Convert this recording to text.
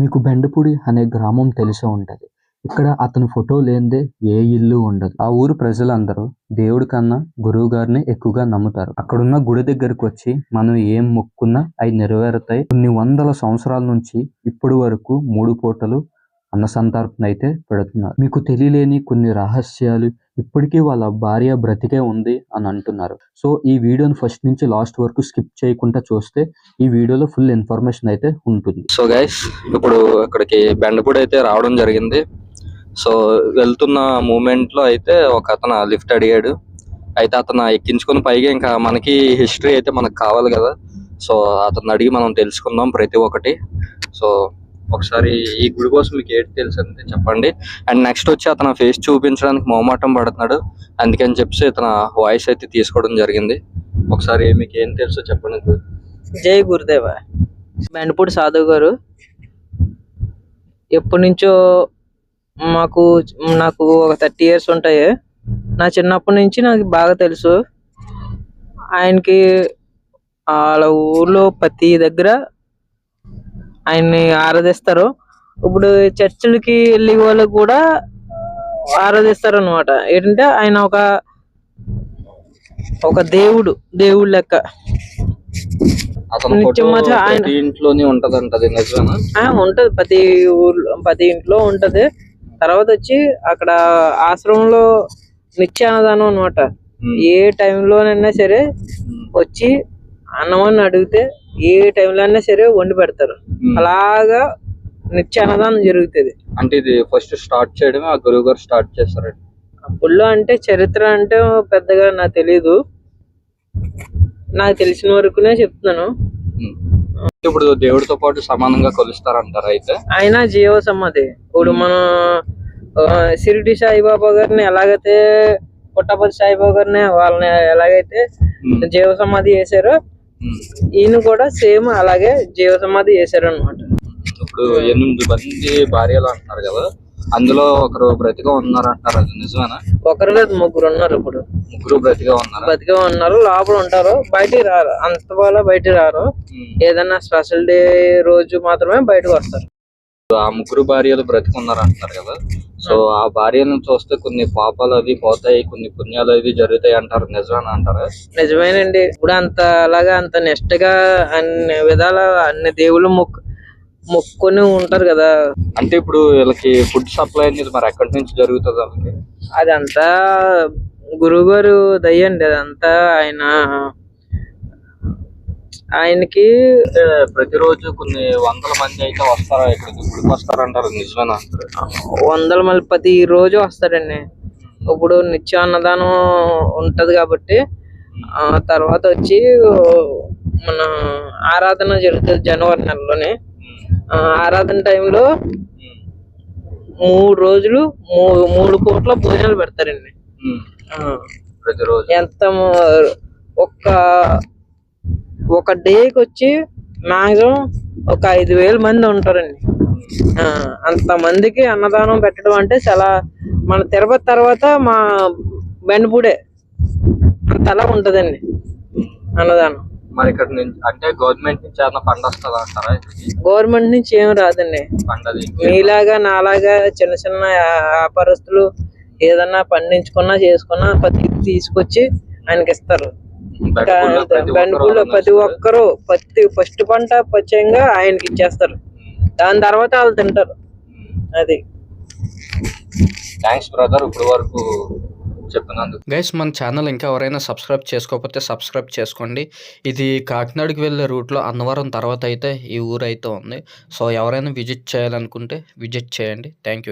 మీకు బెండపూడి అనే గ్రామం తెలిసే ఉంటది. ఇక్కడ అతని ఫోటో లేనిదే ఏ ఇల్లు ఉండదు. ఆ ఊరు ప్రజలందరూ దేవుడి కన్నా గురువు గారిని ఎక్కువగా నమ్ముతారు. అక్కడున్న గుడి దగ్గరకు వచ్చి మనం ఏం మొక్కున్నా అవి నెరవేరుతాయి. కొన్ని వందల సంవత్సరాల నుంచి ఇప్పటి వరకు మూడు పూటలు అన్న సంతర్పణ అయితే పెడుతున్నారు మీకు తెలియలేని కొన్ని రహస్యాలు ఇప్పటికీ వాళ్ళ భార్య బ్రతికే ఉంది అని అంటున్నారు. సో ఈ వీడియోని ఫస్ట్ నుంచి లాస్ట్ వరకు స్కిప్ చేయకుండా చూస్తే ఈ వీడియోలో ఫుల్ ఇన్ఫర్మేషన్ అయితే ఉంటుంది. సో గైస్ ఇప్పుడు అక్కడికి బెండపూడి అయితే రావడం జరిగింది. సో వెళ్తున్న మూమెంట్లో అయితే ఒక అతను లిఫ్ట్ అడిగాడు. అయితే అతను ఎక్కించుకుని పైగా ఇంకా మనకి హిస్టరీ అయితే మనకు కావాలి కదా. సో అతను అడిగి మనం తెలుసుకుందాం ప్రతి ఒక్కటి. సో ఒకసారి ఈ గుడి కోసం మీకు ఏంటి తెలుసు అంటే చెప్పండి. అండ్ నెక్స్ట్ వచ్చి అతను ఫేస్ చూపించడానికి మొహమాటం పడుతున్నాడు. అందుకని చెప్పి ఇతను వాయిస్ అయితే తీసుకోవడం జరిగింది. ఒకసారి మీకు ఏం తెలుసో చెప్పండి. జై గురుదేవ. బెండపూడి సాధువు గారు ఎప్పటి నుంచో మాకు నాకు ఒక థర్టీ ఇయర్స్ ఉంటాయి. నా చిన్నప్పటి నుంచి నాకు బాగా తెలుసు. ఆయనకి వాళ్ళ ఊర్లో ప్రతి దగ్గర ఆయన్ని ఆరాధిస్తారు. ఇప్పుడు చర్చిలకి వెళ్ళే వాళ్ళు కూడా ఆరాధిస్తారు అనమాట ఏంటంటే ఆయన ఒక ఒక దేవుడు దేవుడు లెక్క. ఇంట్లోనే ఆ ఉంటది. ప్రతి ఊర్లో ప్రతి ఇంట్లో ఉంటది. తర్వాత వచ్చి అక్కడ ఆశ్రమంలో నిత్య అన్నదానం అనమాట. ఏ టైంలోనైనా సరే. వచ్చి అన్నం అని అడిగితే ఏ టైంలో అయినా సరే వండి పెడతారు. అలాగా నిత్య అన్నదానం జరుగుతుంది అంటే ఇది ఫస్ట్ స్టార్ట్ చేయడమే ఆ గురువు గారు స్టార్ట్ చేస్తారండి అప్పుల్లో అంటే చరిత్ర అంటే పెద్దగా నాకు తెలీదు నాకు తెలిసిన వరకునే చెప్తున్నాను. ఇప్పుడు దేవుడితో పాటు సమానంగా కొలుస్తారంటారు అయితే ఆయన జీవ సమాధి ఇప్పుడు మనం షిరిడి సాయిబాబా గారిని ఎలాగైతే పుట్టపతి సాయిబాబా గారిని వాళ్ళని ఎలాగైతే. జీవ సమాధి చేశారో. ఈయన కూడా సేమ్ అలాగే జీవ సమాధి చేశారు అనమాట ఇప్పుడు ఎనిమిది మంది భార్యలు అంటున్నారు కదా అందులో ఒకరు బ్రతిగా ఉన్నారు అంటారు అది నిజమేనా? ఒకరు లేదు ముగ్గురు ఉన్నారు ఇప్పుడు. ముగ్గురు బ్రతిగా ఉన్నారు? బతిగా ఉన్నారు లోపల ఉంటారు బయటికి రారు అంత బాగా బయటికి రారు. ఏదైనా స్పెషల్ డే రోజు మాత్రమే బయటకు వస్తారు. ఆ ముగ్గురు భార్యలు బ్రతికున్నారు అంటున్నారు కదా. సో ఆ భార్యను చూస్తే కొన్ని పాపాలు అవి పోతాయి కొన్ని పుణ్యాలు అవి జరుగుతాయి అంటారు. నిజమేనా అంటారా? నిజమేనండి. ఇప్పుడు అంత అలాగా అంత నిష్టగా అన్ని విధాల అన్ని దేవుళ్ళు మొక్కు మొక్కుకొని ఉంటారు కదా. అంటే ఇప్పుడు వీళ్ళకి ఫుడ్ సప్లై అనేది మరి ఎక్కడి నుంచి జరుగుతుంది వాళ్ళకి? అదంతా గురువు గారు దయ్యండి అదంతా ఆయన ఆయనకి ప్రతిరోజు కొన్ని వందల మంది అయితే వస్తారా ఇక్కడికి? గుడికి వస్తారంటారు నిజమేనా? వందల మళ్ళీ ప్రతి రోజు వస్తారండి ఇప్పుడు నిత్య అన్నదానం ఉంటది కాబట్టి ఆ తర్వాత వచ్చి మన ఆరాధన జరుగుతుంది జనవరి నెలలోనే. ఆ ఆరాధన టైంలో మూడు రోజులు మూ- మూడు పూట్ల భోజనాలు పెడతారండి. ప్రతిరోజు. ఎంత ఒక్క ఒక డేకి వచ్చి మాక్సిమం ఒక ఐదు వేల మంది ఉంటారండి. ఆ, అంత మందికి అన్నదానం పెట్టడం అంటే చాలా మన తిరుపతి తర్వాత మా బెండపూడే అంత అలా ఉంటదండి అన్నదానం. మరి ఇక్కడ నుంచి అంటే గవర్నమెంట్ నుంచి ఏమైనా ఫండ్ వస్తుందా అంటారా గవర్నమెంట్ నుంచి ఏం రాదండి. మీలాగా నాలాగా చిన్న చిన్న వ్యా- వ్యాపారస్తులు ఏదన్నా పండించుకున్నా చేసుకున్నా ప్రతి తీసుకొచ్చి ఆయనకి ఇస్తారు ఇంకా బెండపూడిలో ప్రతి ఒక్కరు ప్రతి ఫస్ట్ పంట పచ్చంగా ఆయనకి ఇచ్చేస్తారు. దాని తర్వాత వాళ్ళు తింటారు. అది. థ్యాంక్స్ బ్రదర్ ఇప్పుడు వరకు గైస్ మన ఛానల్ ఇంకా ఎవరైనా సబ్స్క్రైబ్ చేసుకోకపోతే సబ్స్క్రైబ్ చేసుకోండి. ఇది కాకినాడకి వెళ్ళే రూట్లో అన్నవరం తర్వాత అయితే ఈ ఊరు అయితే ఉంది. సో ఎవరైనా విజిట్ చేయాలనుకుంటే విజిట్ చేయండి. Thank you